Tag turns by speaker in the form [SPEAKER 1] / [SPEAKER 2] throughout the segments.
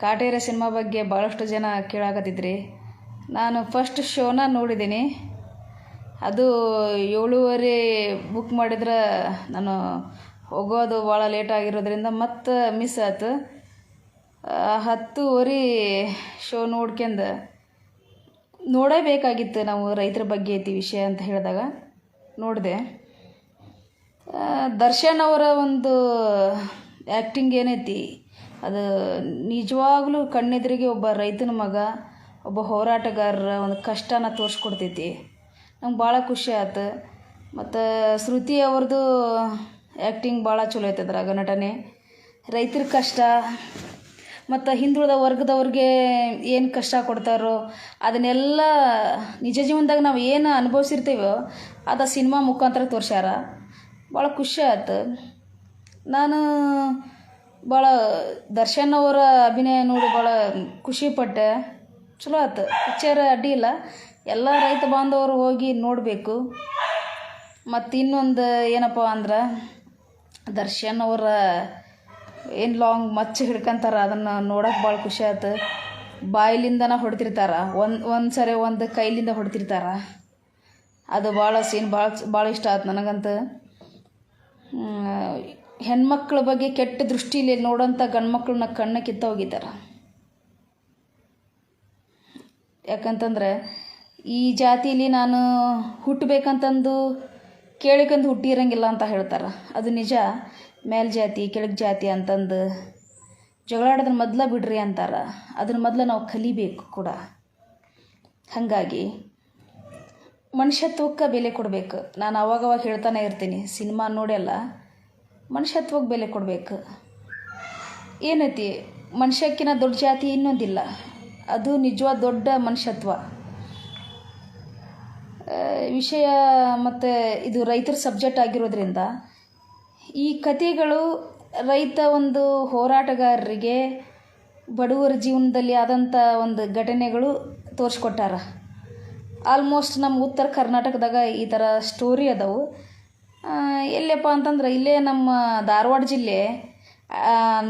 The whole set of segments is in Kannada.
[SPEAKER 1] ಕಾಟೇರ ಸಿನಿಮಾ ಬಗ್ಗೆ ಭಾಳಷ್ಟು ಜನ ಕೇಳಾಕತ್ತಿದ್ರಿ. ನಾನು ಫಸ್ಟ್ ಶೋನ ನೋಡಿದ್ದೀನಿ. ಅದು ಏಳುವರೆ ಬುಕ್ ಮಾಡಿದ್ರೆ ನಾನು ಹೋಗೋದು ಭಾಳ ಲೇಟ್ ಆಗಿರೋದ್ರಿಂದ ಮತ್ತೆ ಮಿಸ್ ಆಯ್ತು ಹತ್ತುವರೆ ಶೋ ನೋಡ್ಕೊಂಡು ನೋಡಬೇಕಾಗಿತ್ತು ನಾವು ರೈತರ ಬಗ್ಗೆ ಐತಿ ವಿಷಯ ಅಂತ ಹೇಳಿದಾಗ ನೋಡಿದೆ. ದರ್ಶನ್ ಅವರ ಒಂದು ಆ್ಯಕ್ಟಿಂಗ್ ಏನೈತಿ? ಅದು ನಿಜವಾಗ್ಲೂ ಕಣ್ಣೆದುರಿಗೆ ಒಬ್ಬ ರೈತನ ಮಗ, ಒಬ್ಬ ಹೋರಾಟಗಾರರ ಒಂದು ಕಷ್ಟನ ತೋರಿಸ್ಕೊಡ್ತೈತಿ. ನಂಗೆ ಭಾಳ ಖುಷಿ ಆಯ್ತು ಮತ್ತು ಶ್ರುತಿ ಅವ್ರದ್ದು ಆ್ಯಕ್ಟಿಂಗ್ ಭಾಳ ಚಲೋ ಐತೆ ಅದ್ರಾಗ ನಟನೆ. ರೈತರ ಕಷ್ಟ, ಮತ್ತು ಹಿಂದುಳಿದ ವರ್ಗದವ್ರಿಗೆ ಏನು ಕಷ್ಟ ಕೊಡ್ತಾರೋ ಅದನ್ನೆಲ್ಲ ನಿಜ ಜೀವನದಾಗ ನಾವು ಏನು ಅನುಭವಿಸಿರ್ತೀವೋ ಅದು ಸಿನಿಮಾ ಮುಖಾಂತರ ತೋರ್ಸ್ಯಾರ. ಭಾಳ ಖುಷಿ ಆಯ್ತು ನಾನು ಭಾಳ ದರ್ಶನ್ ಅವರ ಅಭಿನಯ ನೋಡಿ ಭಾಳ ಖುಷಿಪಟ್ಟೆ ಚಲೋ ಆಯ್ತು ಪಿಕ್ಚರ್ ಅಡ್ಡಿ ಇಲ್ಲ. ಎಲ್ಲ ರೈತ ಬಾಂಧವರು ಹೋಗಿ ನೋಡಬೇಕು. ಮತ್ತು ಇನ್ನೊಂದು ಏನಪ್ಪ ಅಂದ್ರೆ, ದರ್ಶನ್ ಅವರ ಏನು ಲಾಂಗ್ ಮಚ್ಚ ಹಿಡ್ಕೊಂತಾರ ಅದನ್ನು ನೋಡೋಕೆ ಭಾಳ ಖುಷಿ ಆಯ್ತು ಬಾಯಿಲಿಂದನ ಹೊಡ್ತಿರ್ತಾರ. ಒಂದು ಒಂದು ಸರಿ ಒಂದು ಕೈಲಿಂದ ಹೊಡ್ತಿರ್ತಾರ. ಅದು ಭಾಳ ಸೀನ್ ಭಾಳ ಭಾಳ ಇಷ್ಟ ಆಯ್ತು ನನಗಂತೂ. ಹೆಣ್ಮಕ್ಳ ಬಗ್ಗೆ ಕೆಟ್ಟ ದೃಷ್ಟಿಲಿ ನೋಡೋಂಥ ಗಂಡ್ಮಕ್ಳನ್ನ ಕಣ್ಣ ಕಿತ್ತ ಹೋಗಿದ್ದಾರೆ. ಯಾಕಂತಂದ್ರೆ ಈ ಜಾತಿಲಿ ನಾನು ಹುಟ್ಟಬೇಕಂತಂದು ಕೇಳಿಕಂದು ಹುಟ್ಟಿರಂಗಿಲ್ಲ ಅಂತ ಹೇಳ್ತಾರೆ. ಅದು ನಿಜ. ಮೇಲ್ ಜಾತಿ, ಕೆಳಗೆ ಜಾತಿ ಅಂತಂದು ಜಗಳಾಡೋದ್ರ ಮೊದಲ ಬಿಡ್ರಿ ಅಂತಾರೆ. ಅದನ್ನ ಮೊದಲು ನಾವು ಕಲಿಬೇಕು ಕೂಡ. ಹಾಗಾಗಿ ಮನುಷ್ಯತ್ವಕ್ಕೆ ಬೆಲೆ ಕೊಡಬೇಕು. ನಾನು ಅವಾಗವಾಗ ಹೇಳ್ತಾನೆ ಇರ್ತೀನಿ. ಸಿನಿಮಾ ನೋಡೆಲ್ಲ ಮನುಷ್ಯತ್ವಕ್ಕೆ ಬೆಲೆ ಕೊಡಬೇಕು. ಏನೈತಿ? ಮನುಷ್ಯಕ್ಕಿಂತ ದೊಡ್ಡ ಜಾತಿ ಇನ್ನೊಂದಿಲ್ಲ. ಅದು ನಿಜವಾದ ದೊಡ್ಡ ಮನುಷ್ಯತ್ವ. ವಿಷಯ ಮತ್ತು ಇದು ರೈತರ ಸಬ್ಜೆಕ್ಟ್ ಆಗಿರೋದ್ರಿಂದ ಈ ಕಥೆಗಳು ರೈತ ಒಂದು ಹೋರಾಟಗಾರರಿಗೆ ಬಡವರ ಜೀವನದಲ್ಲಿ ಆದಂಥ ಒಂದು ಘಟನೆಗಳು ತೋರಿಸ್ಕೊಟ್ಟಾರ. ಆಲ್ಮೋಸ್ಟ್ ನಮ್ಮ ಉತ್ತರ ಕರ್ನಾಟಕದಾಗ ಈ ಥರ ಸ್ಟೋರಿ ಅದಾವು. ಎಲ್ಲಪ್ಪ ಅಂತಂದ್ರೆ ಇಲ್ಲೇ ನಮ್ಮ ಧಾರವಾಡ ಜಿಲ್ಲೆ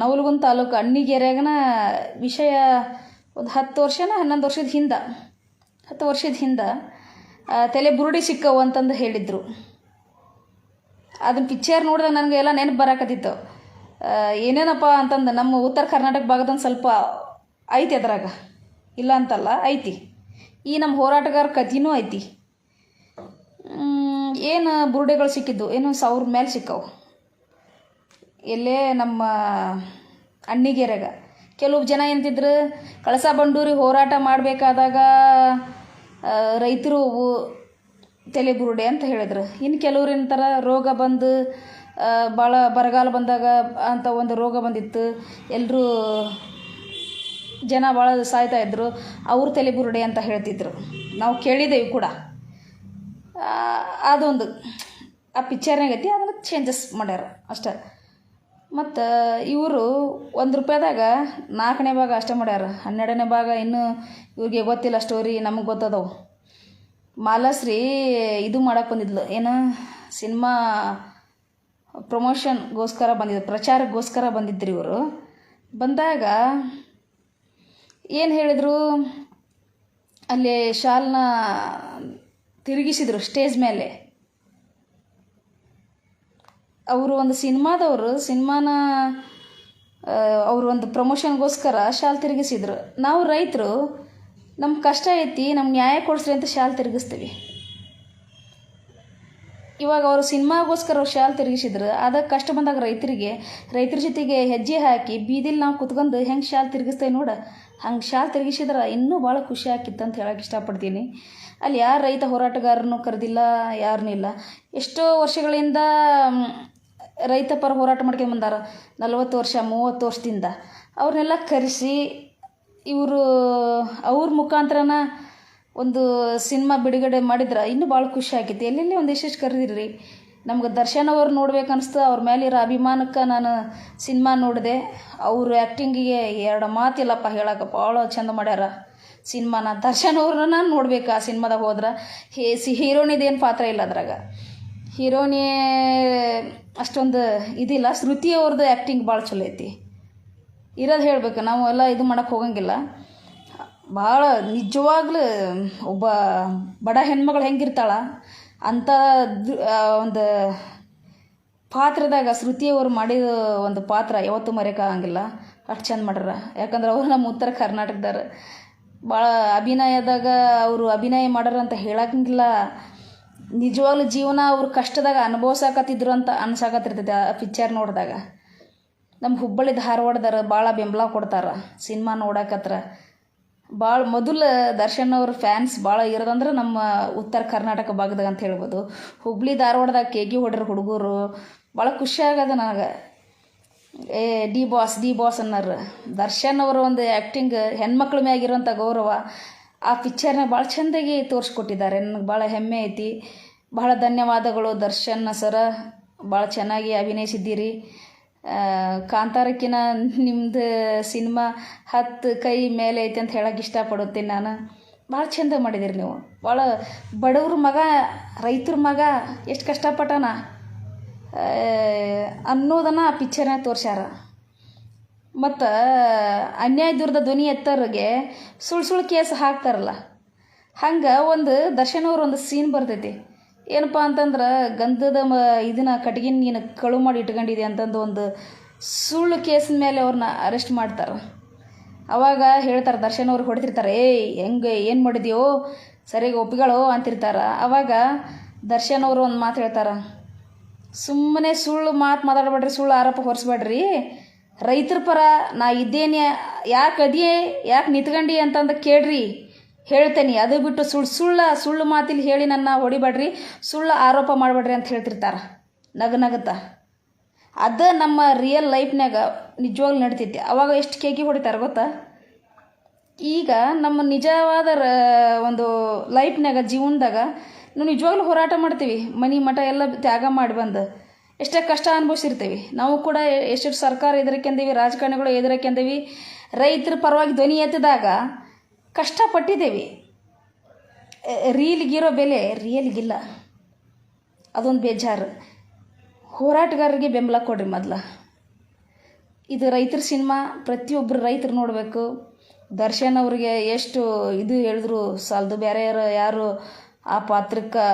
[SPEAKER 1] ನವಲಗುಂದ ತಾಲೂಕು ಅಣ್ಣಿಗೇರಿಯಾಗನ ವಿಷಯ ಒಂದು ಹತ್ತು ವರ್ಷನ ಹನ್ನೊಂದು ವರ್ಷದ ಹಿಂದೆ, ಹತ್ತು ವರ್ಷದ ಹಿಂದೆ ತಲೆ ಬುರುಡಿ ಸಿಕ್ಕವು ಅಂತಂದು ಹೇಳಿದರು. ಅದನ್ನ ಪಿಕ್ಚರ್ ನೋಡಿದಾಗ ನನಗೆ ಎಲ್ಲ ನೆನಪು ಬರಾಕತ್ತಿತ್ತು. ಏನೇನಪ್ಪ ಅಂತಂದು ನಮ್ಮ ಉತ್ತರ ಕರ್ನಾಟಕ ಭಾಗದೊಂದು ಸ್ವಲ್ಪ ಐತಿ ಅದ್ರಾಗ, ಇಲ್ಲ ಅಂತಲ್ಲ ಐತಿ. ಈ ನಮ್ಮ ಹೋರಾಟಗಾರ ಕಥೆನೂ ಐತಿ. ಏನು ಬುರುಡೆಗಳು ಸಿಕ್ಕಿದ್ದು? ಏನು ಸಾವಿರ ಮೇಲೆ ಸಿಕ್ಕವು? ಎಲ್ಲೇ ನಮ್ಮ ಅಣ್ಣಿಗೆರೆಗ. ಕೆಲವು ಜನ ಎಂತಿದ್ರು, ಕಳಸ ಬಂಡೂರಿ ಹೋರಾಟ ಮಾಡಬೇಕಾದಾಗ ರೈತರು ತಲೆ ಬುರುಡೆ ಅಂತ ಹೇಳಿದ್ರು. ಇನ್ನು ಕೆಲವ್ರು ರೋಗ ಬಂದು ಭಾಳ ಬರಗಾಲ ಬಂದಾಗ ಅಂತ ಒಂದು ರೋಗ ಬಂದಿತ್ತು. ಎಲ್ಲರೂ ಜನ ಭಾಳ ಸಾಯ್ತಾ ಇದ್ರು. ಅವ್ರ ತಲೆ ಬುರುಡೆ ಅಂತ ಹೇಳ್ತಿದ್ರು. ನಾವು ಕೇಳಿದ್ದೇವೆ ಕೂಡ. ಅದೊಂದು, ಆ ಪಿಕ್ಚರ್ನಾಗ ಐತಿ, ಅದನ್ನು ಚೇಂಜಸ್ ಮಾಡ್ಯಾರ ಅಷ್ಟೆ. ಮತ್ತು ಇವರು ಒಂದು ರೂಪಾಯಿದಾಗ ನಾಲ್ಕನೇ ಭಾಗ ಅಷ್ಟೇ ಮಾಡ್ಯಾರ. ಹನ್ನೆರಡನೇ ಭಾಗ ಇನ್ನೂ ಇವ್ರಿಗೆ ಗೊತ್ತಿಲ್ಲ ಸ್ಟೋರಿ ನಮಗೆ ಗೊತ್ತದವು. ಮಾಲಾಶ್ರೀ ಇದು ಮಾಡಕ್ಕೆ ಬಂದಿದ್ಲು. ಏನು ಸಿನಿಮಾ ಪ್ರಮೋಷನ್ಗೋಸ್ಕರ ಬಂದಿದ್ದು, ಪ್ರಚಾರಕ್ಕೋಸ್ಕರ ಬಂದಿದ್ದರು ಇವರು. ಬಂದಾಗ ಏನು ಹೇಳಿದರು, ಅಲ್ಲಿ ಶಾಲ್ನ ತಿರುಗಿಸಿದ್ರು ಸ್ಟೇಜ್ ಮೇಲೆ. ಅವರು ಒಂದು ಸಿನಿಮಾದವರು, ಸಿನಿಮಾನ ಅವರು ಒಂದು ಪ್ರಮೋಷನ್ಗೋಸ್ಕರ ಶಾಲ್ ತಿರುಗಿಸಿದ್ರು. ನಾವು ರೈತರು ನಮ್ಮ ಕಷ್ಟ ಐತಿ, ನಮ್ಗೆ ನ್ಯಾಯ ಕೊಡಿಸ್ರಿ ಅಂತ ಶಾಲ್ ತಿರುಗಿಸ್ತೀವಿ. ಇವಾಗ ಅವರು ಸಿನಿಮಾಗೋಸ್ಕರ ಅವ್ರು ಶಾಲ್ ತಿರುಗಿಸಿದ್ರು ಅದಕ್ಕೆ ಕಷ್ಟ ಬಂದಾಗ ರೈತರಿಗೆ, ರೈತರ ಜೊತೆಗೆ ಹೆಜ್ಜೆ ಹಾಕಿ ಬೀದಿಲಿ ನಾವು ಕುತ್ಕೊಂಡು ಹೆಂಗೆ ಶಾಲ್ ತಿರುಗಿಸ್ತೇವೆ ನೋಡ. ಹಂಗೆ ಶಾಲ್ ತಿರುಗಿಸಿದ್ರೆ ಇನ್ನೂ ಭಾಳ ಖುಷಿ ಆಕಿತ್ತು ಅಂತ ಹೇಳಕ್ಕೆ ಇಷ್ಟಪಡ್ತೀನಿ. ಅಲ್ಲಿ ಯಾರು ರೈತ ಹೋರಾಟಗಾರನು ಕರೆದಿಲ್ಲ ಯಾರನ್ನೂ ಇಲ್ಲ. ಎಷ್ಟೋ ವರ್ಷಗಳಿಂದ ರೈತ ಪರ ಹೋರಾಟ ಮಾಡ್ಕೊಂಡು ಬಂದಾರ. ನಲ್ವತ್ತು ವರ್ಷ, ಮೂವತ್ತು ವರ್ಷದಿಂದ. ಅವ್ರನ್ನೆಲ್ಲ ಕರೆಸಿ, ಇವರು, ಅವ್ರ ಮುಖಾಂತರನ ಒಂದು ಸಿನಿಮಾ ಬಿಡುಗಡೆ ಮಾಡಿದ್ರೆ ಇನ್ನೂ ಭಾಳ ಖುಷಿ ಆಕೈತಿ ಎಲ್ಲೆಲ್ಲಿ ಒಂದು ಎಷ್ಟೆಷ್ಟು ಕರೆದಿರ್ರಿ? ನಮ್ಗೆ ದರ್ಶನ್ ಅವ್ರು ನೋಡ್ಬೇಕು ಅನಿಸ್ತು. ಅವ್ರ ಮೇಲಿರೋ ಅಭಿಮಾನಕ್ಕೆ ನಾನು ಸಿನಿಮಾ ನೋಡಿದೆ. ಅವರು ಆ್ಯಕ್ಟಿಂಗಿಗೆ ಎರಡು ಮಾತಿಲ್ಲಪ್ಪ ಹೇಳಕ್ಕೆ ಭಾಳ ಚಂದ ಮಾಡ್ಯಾರ ಸಿನಿಮಾನ ದರ್ಶನ್ ಅವ್ರನ್ನ ನಾನು ನೋಡ್ಬೇಕು ಆ ಸಿನಿಮಾದಾಗ ಹೋದ್ರೆ. ಹೇ, ಸಿ ಹೀರೋನಿದೇನು ಪಾತ್ರ ಇಲ್ಲ ಅದ್ರಾಗ. ಹೀರೋನಿ ಅಷ್ಟೊಂದು ಇದಿಲ್ಲ. ಶ್ರುತಿ ಅವ್ರದ್ದು ಆ್ಯಕ್ಟಿಂಗ್ ಭಾಳ ಚಲೋ ಐತಿ. ಇರೋದು ಹೇಳ್ಬೇಕು. ನಾವು ಎಲ್ಲ ಇದು ಮಾಡೋಕ್ಕೆ ಹೋಗಂಗಿಲ್ಲ. ಭಾಳ ನಿಜವಾಗ್ಲೂ ಒಬ್ಬ ಬಡ ಹೆಣ್ಮಗಳು ಹೆಂಗಿರ್ತಾಳ. ಅಂಥ ಒಂದು ಪಾತ್ರದಾಗ ಶ್ರುತಿಯವರು ಮಾಡಿದ ಒಂದು ಪಾತ್ರ ಯಾವತ್ತೂ ಮರೆಯೋಕ್ಕಾಗಂಗಿಲ್ಲ ಅಷ್ಟು ಚಂದ ಮಾಡ್ಯಾರ. ಯಾಕಂದ್ರೆ ಅವರು ನಮ್ಮ ಉತ್ತರ ಕರ್ನಾಟಕದವ್ರು. ಭಾಳ ಅಭಿನಯದಾಗ ಅವರು ಅಭಿನಯ ಮಾಡ್ಯಾರ ಅಂತ ಹೇಳಕಂಗಿಲ್ಲ. ನಿಜವಾಗ್ಲೂ ಜೀವನ ಅವ್ರು ಕಷ್ಟದಾಗ ಅನುಭವಿಸಾಕತ್ತಿದ್ರು ಅಂತ ಅನ್ಸಾಕತ್ತಿರ್ತೈತೆ ಆ ಪಿಕ್ಚರ್ ನೋಡಿದಾಗ. ನಮ್ಮ ಹುಬ್ಬಳ್ಳಿ ಧಾರವಾಡದವ್ರು ಭಾಳ ಬೆಂಬಲ ಕೊಡ್ತಾರೆ. ಸಿನಿಮಾ ನೋಡಕತ್ರ. ಭಾಳ ಮೊದಲು ದರ್ಶನ್ ಅವ್ರ ಫ್ಯಾನ್ಸ್ ಭಾಳ ಇರೋದಂದ್ರೆ ನಮ್ಮ ಉತ್ತರ ಕರ್ನಾಟಕ ಭಾಗದಾಗ ಅಂತ ಹೇಳ್ಬೋದು. ಹುಬ್ಳಿ ಧಾರವಾಡದಾಗ ಗಿ ಹೊಡ್ರ ಹುಡುಗರು ಭಾಳ ಖುಷಿ ಆಗದ ನನಗೆ. ಏ, ಡಿ ಬಾಸ್ ಡಿ ಬಾಸ್ ಅನ್ನೋರು. ದರ್ಶನ್ ಅವರ ಒಂದು ಆ್ಯಕ್ಟಿಂಗ್ ಹೆಣ್ಮಕ್ಳ ಮ್ಯಾಗಿರೋಂಥ ಗೌರವ, ಆ ಪಿಕ್ಚರ್ನ ಭಾಳ ಚೆಂದಾಗಿ ತೋರಿಸ್ಕೊಟ್ಟಿದ್ದಾರೆ. ನನಗೆ ಭಾಳ ಹೆಮ್ಮೆ ಐತಿ. ಭಾಳ ಧನ್ಯವಾದಗಳು ದರ್ಶನ್ ಸರ. ಭಾಳ ಚೆನ್ನಾಗಿ ಅಭಿನಯಿಸಿದ್ದೀರಿ. ಕಾಂತಾರಕ್ಕಿನ ನಿಮ್ಮದು ಸಿನಿಮಾ ಹತ್ತು ಕೈ ಮೇಲೆ ಐತೆ ಅಂತ ಹೇಳಕ್ಕೆ ಇಷ್ಟಪಡುತ್ತೀನಿ ನಾನು. ಭಾಳ ಚಂದ ಮಾಡಿದಿರಿ ನೀವು. ಭಾಳ ಬಡವ್ರ ಮಗ, ರೈತರ ಮಗ ಎಷ್ಟು ಕಷ್ಟಪಟ್ಟಾನ. ಅನ್ನೋದನ್ನು ಆ ಪಿಕ್ಚರ್ನಾಗ ತೋರ್ಸ್ಯಾರ. ಮತ್ತು ಅನ್ಯಾಯ ದುರ್ದ ಧ್ವನಿ ಎತ್ತರಿಗೆ ಸುಳ್ಳು ಸುಳ್ಳು ಕೇಸ್ ಹಾಕ್ತಾರಲ್ಲ. ಹಂಗೆ ಒಂದು ದರ್ಶನ್ ಒಂದು ಸೀನ್ ಬರ್ತೈತಿ. ಏನಪ್ಪ ಅಂತಂದ್ರೆ ಗಂಧದ ಮ ಇದನ್ನ ಕಟ್ಗಿನ ನೀನು ಕಳು ಮಾಡಿ ಇಟ್ಕೊಂಡಿದೆ ಅಂತಂದು ಒಂದು ಸುಳ್ಳು ಕೇಸಿನ ಮೇಲೆ ಅವ್ರನ್ನ ಅರೆಸ್ಟ್ ಮಾಡ್ತಾರೆ. ಅವಾಗ ಹೇಳ್ತಾರೆ, ದರ್ಶನ್ ಅವ್ರು ಹೊಡೆದಿರ್ತಾರೆ, ಏಯ್ ಹೆಂಗೆ, ಏನು ಮಾಡಿದ್ಯೋ, ಸರಿಯಾಗಿ ಒಪ್ಪಿಗಳು ಅಂತಿರ್ತಾರೆ. ಅವಾಗ ದರ್ಶನ್ ಅವರು ಒಂದು ಮಾತು ಹೇಳ್ತಾರೆ, ಸುಮ್ಮನೆ ಸುಳ್ಳು ಮಾತು ಮಾತಾಡಬೇಡ್ರಿ, ಸುಳ್ಳು ಆರೋಪ ಹೊರಿಸ್ಬೇಡ್ರಿ. ರೈತರ ಪರ ನಾ ಇದ್ದೇನೆ, ಯಾಕೆ ಅದಿಯೇ, ಯಾಕೆ ನಿಂತ್ಕಂಡಿ ಅಂತಂದು ಕೇಳ್ರಿ. ಹೇಳ್ತೇನೆ, ಅದು ಬಿಟ್ಟು ಸುಳ್ಳು ಸುಳ್ಳ ಸುಳ್ಳು ಮಾತಿಲ್ಲಿ ಹೇಳಿ ನನ್ನ ಹೊಡಿಬೇಡ್ರಿ, ಸುಳ್ಳು ಆರೋಪ ಮಾಡಬೇಡ್ರಿ ಅಂತ ಹೇಳ್ತಿರ್ತಾರೆ. ನಗ ನಗುತ್ತಾ. ಅದು ನಮ್ಮ ರಿಯಲ್ ಲೈಫ್ನಾಗ ನಿಜವಾಗ್ಲೂ ನಡ್ತೈತಿ. ಅವಾಗ ಎಷ್ಟು ಕೇಕಿ ಹೊಡಿತಾರೆ ಗೊತ್ತಾ? ಈಗ ನಮ್ಮ ನಿಜವಾದ ಒಂದು ಲೈಫ್ನಾಗ ಜೀವನದಾಗ ನಾವು ನಿಜವಾಗ್ಲೂ ಹೋರಾಟ ಮಾಡ್ತೀವಿ. ಮನೆ ಮಠ ಎಲ್ಲ ತ್ಯಾಗ ಮಾಡಿ ಬಂದು ಎಷ್ಟೇ ಕಷ್ಟ ಅನುಭವಿಸಿರ್ತೀವಿ. ನಾವು ಕೂಡ ಎಷ್ಟೆಷ್ಟು ಸರ್ಕಾರ ಎದುರಕ್ಕೆಂದೀವಿ ರಾಜಕಾರಣಿಗಳು ಎದುರಕ್ಕೆಂದೀವಿ ರೈತರ ಪರವಾಗಿ ಧ್ವನಿ ಎತ್ತಿದಾಗ ಕಷ್ಟಪಟ್ಟಿದ್ದೇವೆ. ರೀಲ್ಗಿರೋ ಬೆಲೆ ರಿಯಲ್ಗಿಲ್ಲ. ಅದೊಂದು ಬೇಜಾರು. ಹೋರಾಟಗಾರರಿಗೆ ಬೆಂಬಲ ಕೊಡ್ರಿ ಮೊದಲ. ಇದು ರೈತರ ಸಿನಿಮಾ ಪ್ರತಿಯೊಬ್ಬರು ರೈತರು ನೋಡಬೇಕು. ದರ್ಶನ್ ಅವ್ರಿಗೆ ಎಷ್ಟು ಇದು ಹೇಳಿದ್ರು, ಸಾಲದು ಬೇರೆ ಯಾರು ಯಾರು ಆ ಪಾತ್ರಕ್ಕೆ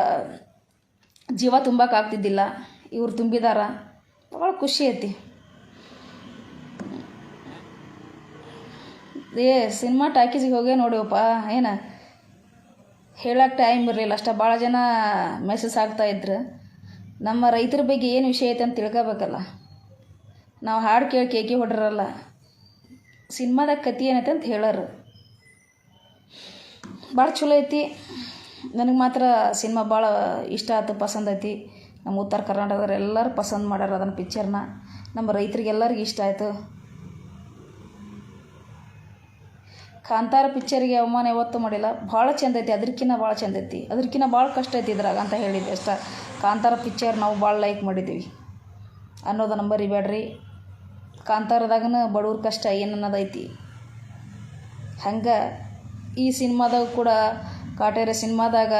[SPEAKER 1] ಜೀವ ತುಂಬಕ್ಕಾಗ್ತಿದ್ದಿಲ್ಲ ಇವ್ರು ತುಂಬಿದಾರ. ಭಾಳ ಖುಷಿ ಐತಿ. ಏ, ಸಿನಿಮಾ ಟಾಕೀಸಿಗೆ ಹೋಗೇ ನೋಡಿವಪ್ಪ, ಏನು? ಹೇಳಕ್ಕೆ ಟೈಮ್ ಇರಲಿಲ್ಲ, ಅಷ್ಟೇ ಭಾಳ ಜನ ಮೆಸೇಜ್ ಆಗ್ತಾ ಇದ್ರು. ನಮ್ಮ ರೈತರ ಬಗ್ಗೆ ಏನು ವಿಷಯ ಐತೆ ಅಂತ ತಿಳ್ಕೊಬೇಕಲ್ಲ. ನಾವು ಹಾಡು ಕೇಳಿ ಕೇಕಿ ಹೊಡ್ರಲ್ಲ ಸಿನಿಮಾದಾಗ ಕತೆ ಏನೈತೆ ಅಂತ ಹೇಳೋರು. ಭಾಳ ಚಲೋ ಐತಿ. ನನಗೆ ಮಾತ್ರ ಸಿನಿಮಾ ಭಾಳ ಇಷ್ಟ ಆಯ್ತು ಪಸಂದ್ ಐತಿ. ನಮ್ಮ ಉತ್ತರ ಕರ್ನಾಟಕದವ್ರು ಎಲ್ಲರೂ ಪಸಂದ್ ಮಾಡ್ಯಾರ ಅದನ್ನು ಪಿಕ್ಚರ್ನ ನಮ್ಮ ರೈತರಿಗೆಲ್ಲರಿಗೂ ಇಷ್ಟ ಆಯಿತು. ಕಾಂತಾರ ಪಿಕ್ಚರಿಗೆ ಅವಮಾನ ಯಾವತ್ತೂ ಮಾಡಿಲ್ಲ. ಭಾಳ ಚಂದ ಐತಿ ಅದಕ್ಕಿಂತ ಭಾಳ ಚಂದ ಐತಿ. ಅದಕ್ಕಿಂತ ಭಾಳ ಕಷ್ಟ ಐತಿ ಇದ್ರಾಗ ಅಂತ ಹೇಳಿದ್ದೆ ಅಷ್ಟ. ಕಾಂತಾರ ಪಿಕ್ಚರ್ ನಾವು ಭಾಳ ಲೈಕ್ ಮಾಡಿದ್ದೀವಿ ನಂಬರಿ ಬೇಡ್ರಿ ಕಾಂತಾರದಾಗನ ಬಡವ್ರ ಕಷ್ಟ ಏನು ಅನ್ನೋದೈತಿ ಹಂಗೆ ಈ ಸಿನಿಮಾದಾಗ ಕೂಡ, ಕಾಟೇರ ಸಿನಿಮಾದಾಗ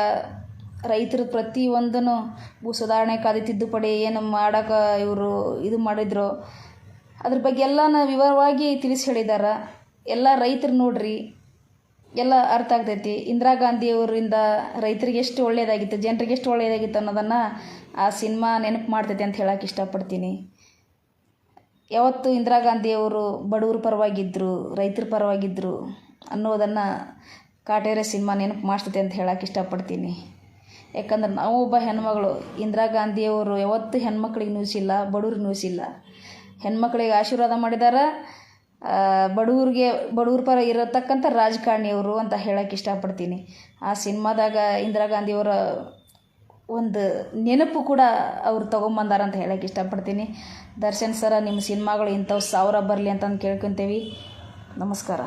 [SPEAKER 1] ರೈತರ ಪ್ರತಿಯೊಂದನ್ನು ಭೂ ಸುಧಾರಣೆ ಕಾದಿ ತಿದ್ದುಪಡಿ ಏನು ಮಾಡೋಕೆ ಇವರು ಇದು ಮಾಡಿದ್ರು. ಅದ್ರ ಬಗ್ಗೆ ಎಲ್ಲನ ವಿವರವಾಗಿ ತಿಳಿಸಿ ಹೇಳಿದಾರ. ಎಲ್ಲ ರೈತರು ನೋಡ್ರಿ, ಎಲ್ಲ ಅರ್ಥ ಆಗ್ತೈತಿ. ಇಂದಿರಾ ಗಾಂಧಿಯವರಿಂದ ರೈತರಿಗೆ ಎಷ್ಟು ಒಳ್ಳೆಯದಾಗಿತ್ತು ಜನರಿಗೆ ಎಷ್ಟು ಒಳ್ಳೆಯದಾಗಿತ್ತು ಅನ್ನೋದನ್ನು ಆ ಸಿನಿಮಾ ನೆನಪು ಮಾಡ್ತೈತಿ ಅಂತ ಹೇಳಕ್ಕೆ ಇಷ್ಟಪಡ್ತೀನಿ. ಯಾವತ್ತು ಇಂದಿರಾ ಗಾಂಧಿಯವರು ಬಡವ್ರ ಪರವಾಗಿದ್ದರು ರೈತರ ಪರವಾಗಿದ್ದರು ಅನ್ನೋದನ್ನು ಕಾಟೇರ ಸಿನಿಮಾ ನೆನಪು ಮಾಡ್ತೈತೆ ಅಂತ ಹೇಳಕ್ಕೆ ಇಷ್ಟಪಡ್ತೀನಿ. ಯಾಕಂದ್ರೆ ನಾವು ಒಬ್ಬ ಹೆಣ್ಮಗಳು, ಇಂದಿರಾ ಗಾಂಧಿಯವರು ಯಾವತ್ತು ಹೆಣ್ಮಕ್ಳಿಗೆ ನ್ಯೂಸಿಲ್ಲ, ಬಡವ್ರಿಗೆ ನ್ಯೂಸಿಲ್ಲ. ಹೆಣ್ಮಕ್ಳಿಗೆ ಆಶೀರ್ವಾದ ಮಾಡಿದಾರೆ ಬಡವ್ರಿಗೆ, ಬಡವ್ರ ಪರ ಇರತಕ್ಕಂಥ ರಾಜಕಾರಣಿಯವರು ಅಂತ ಹೇಳಕ್ಕೆ ಇಷ್ಟಪಡ್ತೀನಿ. ಆ ಸಿನಿಮಾದಾಗ ಇಂದಿರಾ ಗಾಂಧಿಯವರ ಒಂದು ನೆನಪು ಕೂಡ ಅವ್ರು ತೊಗೊಂಬಂದಾರ ಅಂತ ಹೇಳಕ್ಕೆ ಇಷ್ಟಪಡ್ತೀನಿ. ದರ್ಶನ್ ಸರ, ನಿಮ್ಮ ಸಿನಿಮಾಗಳು ಇಂಥವು ಸಾವಿರ ಬರಲಿ ಅಂತಂದು ಕೇಳ್ಕೊತೀವಿ. ನಮಸ್ಕಾರ.